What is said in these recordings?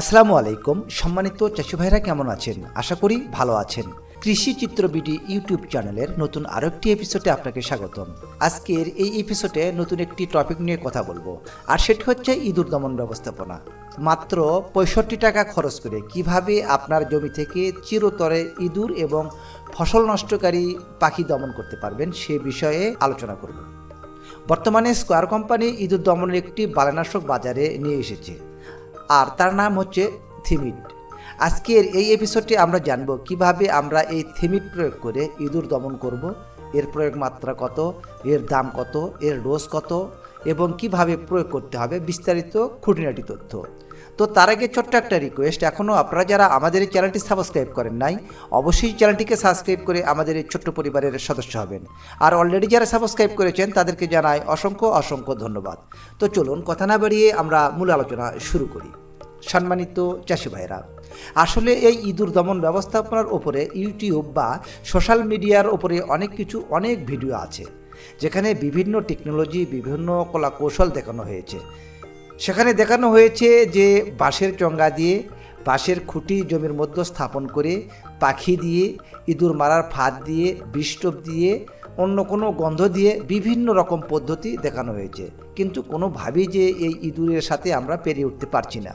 আসসালামু আলাইকুম। সম্মানিত চাষি ভাইরা কেমন আছেন? আশা করি ভালো আছেন। কৃষি চিত্র বিডি ইউটিউব চ্যানেলের নতুন আরও একটি এপিসোডে আপনাকে স্বাগতম। আজকের এই এপিসোডে নতুন একটি টপিক নিয়ে কথা বলব, আর সেটি হচ্ছে ইঁদুর দমন ব্যবস্থাপনা। মাত্র পঁয়ষট্টি টাকা খরচ করে কীভাবে আপনার জমি থেকে চিরতরে ইঁদুর এবং ফসল নষ্টকারী পাখি দমন করতে পারবেন সে বিষয়ে আলোচনা করব। বর্তমানে স্কোয়ার কোম্পানি ইঁদুর দমনের একটি বালানাশক বাজারে নিয়ে এসেছে। আর তার নাম হচ্ছে থিমিট আজকের এই এপিসোডটি আমরা জানব কীভাবে আমরা এই থিমিট প্রয়োগ করে ইঁদুর দমন করব, এর প্রয়োগ মাত্রা কত, এর দাম কত, এর ডোজ কত, এবং কীভাবে প্রয়োগ করতে হবে বিস্তারিত খুঁটিনাটি তথ্য। তো তার আগে ছোট্ট একটা রিকোয়েস্ট এখনও আপনারা যারা আমাদের এই চ্যানেলটি সাবস্ক্রাইব করেন নাই, অবশ্যই চ্যানেলটিকে সাবস্ক্রাইব করে আমাদের এই ছোট্ট পরিবারের সদস্য হবেন। আর অলরেডি যারা সাবস্ক্রাইব করেছেন, তাদেরকে জানাই অসংখ্য অসংখ্য ধন্যবাদ। তো চলুন কথা না বাড়িয়ে আমরা মূল আলোচনা শুরু করি। সম্মানিত চাষি ভাইরা আসলে এই ইঁদুর দমন ব্যবস্থাপনার ওপরে ইউটিউব বা সোশ্যাল মিডিয়ার ওপরে অনেক কিছু, অনেক ভিডিও আছে, যেখানে বিভিন্ন টেকনোলজি বিভিন্ন কলা কৌশল দেখানো হয়েছে। সেখানে দেখানো হয়েছে যে বাঁশের চঙ্গা দিয়ে বাঁশের খুঁটি জমির মধ্যে স্থাপন করে পাখি দিয়ে, ইঁদুর মারার ফাঁদ দিয়ে বিষ্টপ দিয়ে, অন্য কোনো গন্ধ দিয়ে বিভিন্ন রকম পদ্ধতি দেখানো হয়েছে। কিন্তু কোনোভাবেই যে এই ইঁদুরের সাথে আমরা পেরিয়ে উঠতে পারছি না।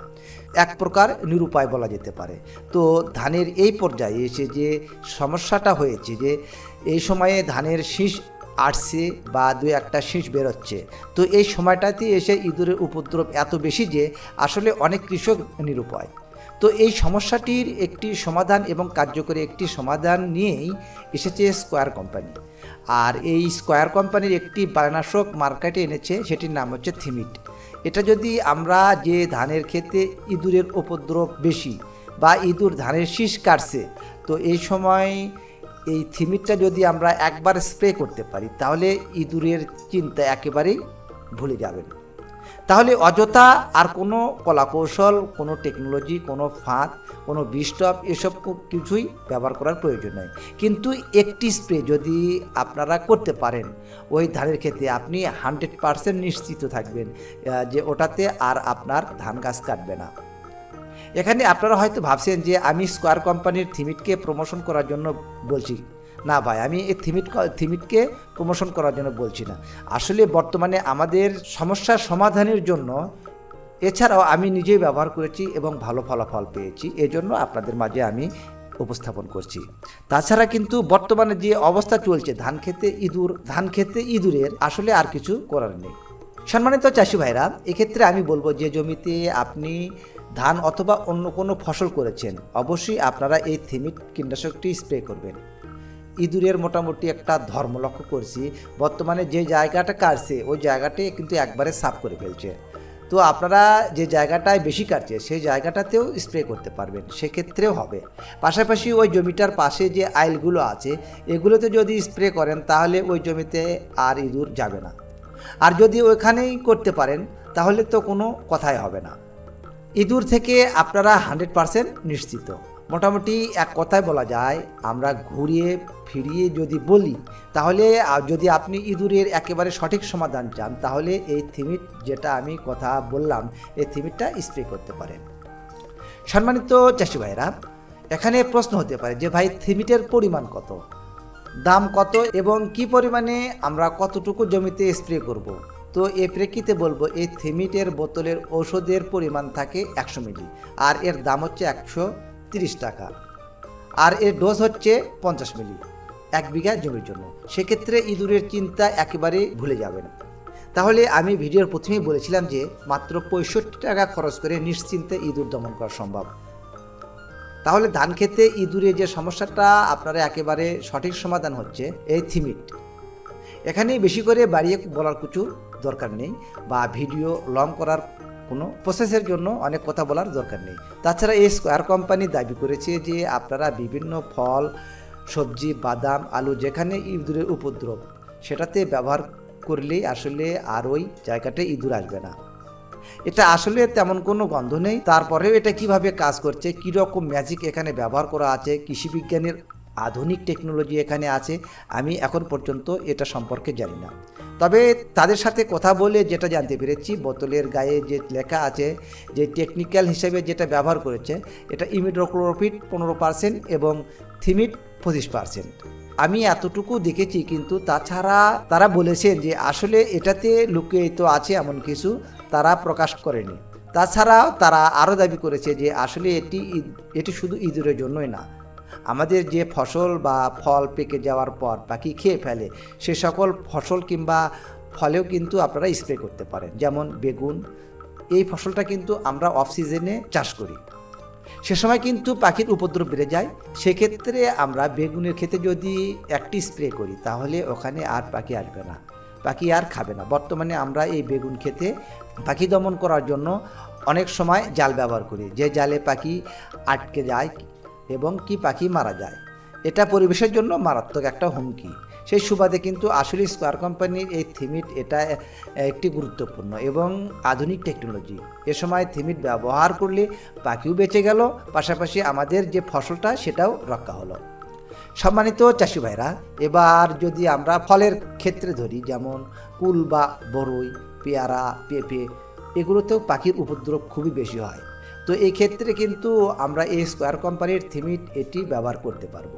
এক প্রকার নিরুপায় বলা যেতে পারে। তো ধানের এই পর্যায়ে এসে যে সমস্যাটা হয়েছে যে, এই সময়ে ধানের শীষ আসছে বা দু একটা শীষ বেরোচ্ছে। তো এই সময়টাতে এসে ইঁদুরের উপদ্রব এত বেশি যে আসলে অনেক কৃষক নিরুপায়। তো এই সমস্যাটির একটি সমাধান এবং কার্যকরী একটি সমাধান নিয়েই এসেছে স্কোয়ার কোম্পানি। আর এই স্কোয়ার কোম্পানির একটি বায়নাশক মার্কেটে এনেছে, সেটির নাম হচ্ছে থিমিট। এটা যদি আমরা যে ধানের ক্ষেত্রে ইঁদুরের উপদ্রব বেশি বা ইঁদুর ধানের শীষ কাটছে, তো এই সময় এই থিমিটটা যদি আমরা একবার স্প্রে করতে পারি, তাহলে ইঁদুরের চিন্তা একেবারেই ভুলে যাবেন। তাহলে অযথা আর কোনো কলাকৌশল, কোনো টেকনোলজি, কোনো ফাঁদ, কোনো বিস্টপ এসব কিছুই ব্যবহার করার প্রয়োজন নেই কিন্তু একটি স্প্রে যদি আপনারা করতে পারেন, ওই ধানের ক্ষেত্রে আপনি হান্ড্রেড পারসেন্ট নিশ্চিত থাকবেন যে ওটাতে আর আপনার ধান গাছ কাটবে না। এখানে আপনারা হয়তো ভাবছেন যে আমি স্কোয়ার কোম্পানির থিমিটকে প্রমোশন করার জন্য বলছি। না ভাই, আমি এই থিমিট থিমিটকে প্রমোশন করার জন্য বলছি না। আসলে বর্তমানে আমাদের সমস্যার সমাধানের জন্য এছাড়াও আমি নিজেই ব্যবহার করেছি এবং ভালো ফলাফল পেয়েছি। এজন্য আপনাদের মাঝে আমি উপস্থাপন করছি। তাছাড়া কিন্তু বর্তমানে যে অবস্থা চলছে, ধান খেতে ইঁদুর, ধান খেতে ইঁদুরের আসলে আর কিছু করার নেই। সম্মানিত চাষি ভাইরা, এক্ষেত্রে আমি বলব যে জমিতে আপনি ধান অথবা অন্য কোনো ফসল করেছেন, অবশ্যই আপনারা এই থিমিট কীটনাশকটি স্প্রে করবেন। ইঁদুরের মোটামুটি একটা ধর্ম লক্ষ্য করছি, বর্তমানে যে জায়গাটা কাটছে, ওই জায়গাটি কিন্তু একবারে সাফ করে ফেলছে। তো আপনারা যে জায়গাটায় বেশি কাটছে, সেই জায়গাটাতেও স্প্রে করতে পারবেন, সেক্ষেত্রেও হবে। পাশাপাশি ওই জমিটার পাশে যে আইলগুলো আছে, এগুলোতে যদি স্প্রে করেন, তাহলে ওই জমিতে আর ইঁদুর যাবে না। আর যদি ওইখানেই করতে পারেন, তাহলে তো কোনো কথাই হবে না। ইঁদুর থেকে আপনারা হান্ড্রেড পারসেন্ট নিশ্চিত। মোটামুটি এক কথায় বলা যায়, আমরা ঘুরিয়ে ফিরিয়ে যদি বলি, তাহলে যদি আপনি ইঁদুরের একেবারে সঠিক সমাধান চান, তাহলে এই থিমিট যেটা আমি কথা বললাম, এই থিমিটটা স্প্রে করতে পারেন। সম্মানিত চাষি ভাইরা এখানে প্রশ্ন হতে পারে যে, ভাই, থিমিটের পরিমাণ কত? দাম কত এবং কি পরিমাণে আমরা কতটুকু জমিতে স্প্রে করব। তো এ প্রেক্ষিতে বলব, এই থিমিটের বোতলের ঔষধের পরিমাণ থাকে একশো মিলি, আর এর দাম হচ্ছে একশো তিরিশ টাকা। আর এর ডোজ হচ্ছে পঞ্চাশ মিলি, এক বিঘা জমির জন্য। সেক্ষেত্রে ইঁদুরের চিন্তা একেবারে ভুলে যাবেন। তাহলে আমি ভিডিওর প্রথমেই বলেছিলাম যে, মাত্র পঁয়ষট্টি টাকা খরচ করে নিশ্চিন্তে ইঁদুর দমন করা সম্ভব। তাহলে ধান খেতে ইঁদুরের যে সমস্যাটা, আপনারা একেবারে সঠিক সমাধান হচ্ছে এই থিমিট। এখানে বেশি করে বাড়িয়ে বলার কিছু দরকার নেই বা ভিডিও লং করার কোনো প্রসেসের জন্য অনেক কথা বলার দরকার নেই। তাছাড়া এই স্কোয়ার কোম্পানি দাবি করেছে যে আপনারা বিভিন্ন ফল, সবজি, বাদাম, আলু যেখানে ইঁদুরের উপদ্রব সেটাতে ব্যবহার করলেই আসলে আর ওই জায়গাটায় ইঁদুর আসবে না। এটা আসলে তেমন কোনো গন্ধ নেই। তারপরেও এটা কীভাবে কাজ করছে, কীরকম ম্যাজিক এখানে ব্যবহার করা আছে, কৃষি বিজ্ঞানীর আধুনিক টেকনোলজি এখানে আছে, আমি এখন পর্যন্ত এটা সম্পর্কে জানি না। তবে তাদের সাথে কথা বলে যেটা জানতে পেরেছি, বোতলের গায়ে যে লেখা আছে, যে টেকনিক্যাল হিসেবে যেটা ব্যবহার করেছে, এটা ইমিডোক্লোরোপিড পনেরো পার্সেন্ট এবং থিমিট পঁচিশ পার্সেন্ট আমি এতটুকু দেখেছি কিন্তু তাছাড়া তারা বলেছেন যে আসলে এটাতে লুকিয়ে আছে এমন কিছু তারা প্রকাশ করেনি। তাছাড়াও তারা আরও দাবি করেছে যে আসলে এটি এটি শুধু ইঁদুরের জন্যই না আমাদের যে ফসল বা ফল পেকে যাওয়ার পর পাখি খেয়ে ফেলে, সে সকল ফসল কিংবা ফলেও কিন্তু আপনারা স্প্রে করতে পারেন। যেমন বেগুন, এই ফসলটা কিন্তু আমরা অফ সিজনে চাষ করি। সে সময় কিন্তু পাখির উপদ্রব বেড়ে যায়। সেক্ষেত্রে আমরা বেগুনের ক্ষেতে যদি একটি স্প্রে করি, তাহলে ওখানে আর পাখি আসবে না। পাখি আর খাবে না। বর্তমানে আমরা এই বেগুন খেতে পাখি দমন করার জন্য অনেক সময় জাল ব্যবহার করি। যে জালে পাখি আটকে যায় এবং কি পাখি মারা যায়। এটা পরিবেশের জন্য মারাত্মক একটা হুমকি। সেই সুবাদে কিন্তু আসলে স্কোয়ার কোম্পানির এই থিমিট এটা একটি গুরুত্বপূর্ণ এবং আধুনিক টেকনোলজি। এ সময় থিমিট ব্যবহার করলে পাখিও বেঁচে গেল, পাশাপাশি আমাদের যে ফসলটা সেটাও রক্ষা হলো। সম্মানিত চাষি ভাইরা, এবার যদি আমরা ফলের ক্ষেত্রে ধরি, যেমন কুল বা বরই, পেয়ারা, পেঁপে, এগুলোতেও পাখির উপদ্রব খুবই বেশি হয়। তো এই ক্ষেত্রে কিন্তু আমরা এই স্কোয়ার কোম্পানির থিমিট এটি ব্যবহার করতে পারব।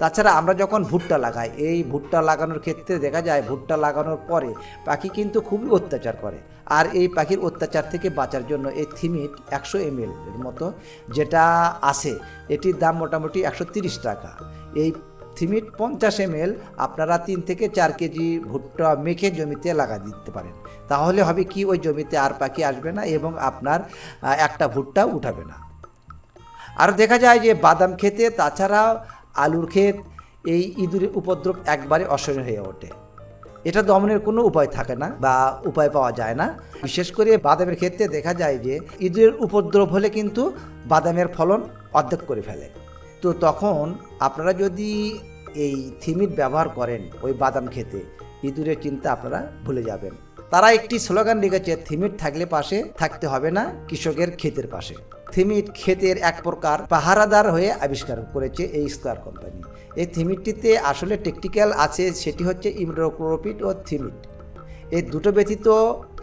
তাছাড়া আমরা যখন ভুট্টা লাগাই, এই ভুট্টা লাগানোর ক্ষেত্রে দেখা যায় ভুট্টা লাগানোর পরে পাখি কিন্তু খুবই অত্যাচার করে। আর এই পাখির অত্যাচার থেকে বাঁচার জন্য এই থিমিট একশো এম এর মতো যেটা আছে, এটির দাম মোটামুটি একশো তিরিশ টাকা। এই থিমিট পঞ্চাশ এম আপনারা তিন থেকে চার কেজি ভুট্টা মেখে জমিতে লাগা দিতে পারেন। তাহলে হবে কি, ওই জমিতে আর পাখি আসবে না এবং আপনার একটা ভুট্টা উঠাবে না। আর দেখা যায় যে বাদাম খেতে, তাছাড়া আলুর ক্ষেত, এই ইঁদুরের উপদ্রব একবারে অসহ্য হয়ে ওঠে। এটা দমনের কোনো উপায় থাকে না বা উপায় পাওয়া যায় না। বিশেষ করে বাদামের ক্ষেত্রে দেখা যায় যে, ইঁদুরের উপদ্রব হলে কিন্তু বাদামের ফলন অর্ধেক করে ফেলে। তো তখন আপনারা যদি এই থিমিট ব্যবহার করেন ওই বাদাম খেতে, ইঁদুরের চিন্তা আপনারা ভুলে যাবেন। তারা একটি স্লোগান লিখেছে, থিমিট থাকলে পাশে থাকতে হবে না কৃষকের ক্ষেতের পাশে। থিমিট ক্ষেতের এক প্রকার পাহারাদার হয়ে আবিষ্কার করেছে এই স্কোয়ার কোম্পানি। এই থিমিটটিতে আসলে টেকনিক্যাল আছে, সেটি হচ্ছে ইমডোক্লোরোপিড ও থিমিট। এই দুটো ব্যতীত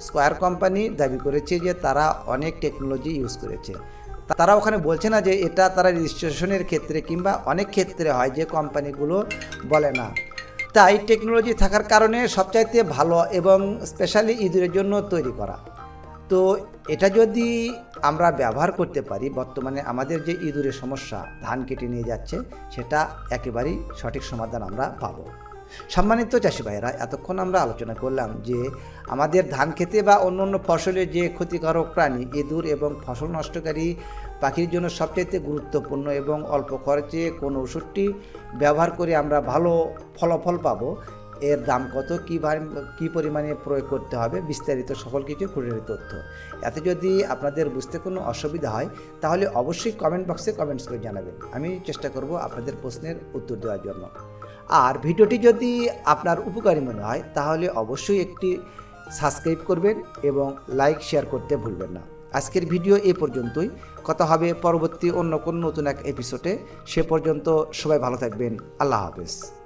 স্কোয়ার কোম্পানি দাবি করেছে যে তারা অনেক টেকনোলজি ইউজ করেছে। তারা ওখানে বলছে না যে এটা তারা রেজিস্ট্রেশনের ক্ষেত্রে কিংবা অনেক ক্ষেত্রে হয় যে কোম্পানিগুলো বলে না। তাই টেকনোলজি থাকার কারণে সবচাইতে ভালো এবং স্পেশালি ইঁদুরের জন্য তৈরি করা। তো এটা যদি আমরা ব্যবহার করতে পারি, বর্তমানে আমাদের যে ইঁদুরের সমস্যা, ধান কেটে নিয়ে যাচ্ছে, সেটা একেবারেই সঠিক সমাধান আমরা পাবো। সম্মানিত চাষি ভাইয়েরা, এতক্ষণ আমরা আলোচনা করলাম যে আমাদের ধান খেতে বা অন্য অন্য ফসলের যে ক্ষতিকারক প্রাণী, ইঁদুর এবং ফসল নষ্টকারী পাখির জন্য সবচাইতে গুরুত্বপূর্ণ এবং অল্প খরচে কোন ওষুধটি ব্যবহার করে আমরা ভালো ফলাফল পাবো। এর দাম কত? কী কী পরিমাণে প্রয়োগ করতে হবে? বিস্তারিত সকল কিছু খুঁটিনাটি তথ্য। এতে যদি আপনাদের বুঝতে কোনো অসুবিধা হয়, তাহলে অবশ্যই কমেন্ট বক্সে কমেন্টস করে জানাবেন। আমি চেষ্টা করব আপনাদের প্রশ্নের উত্তর দেওয়ার জন্য। আর ভিডিওটি যদি আপনার উপকারী মনে হয়, তাহলে অবশ্যই একটি সাবস্ক্রাইব করবেন এবং লাইক শেয়ার করতে ভুলবেন না। আজকের ভিডিও এ পর্যন্তই। কথা হবে পরবর্তী অন্য কোনো নতুন এক এপিসোডে সে পর্যন্ত সবাই ভালো থাকবেন। আল্লাহ হাফেজ।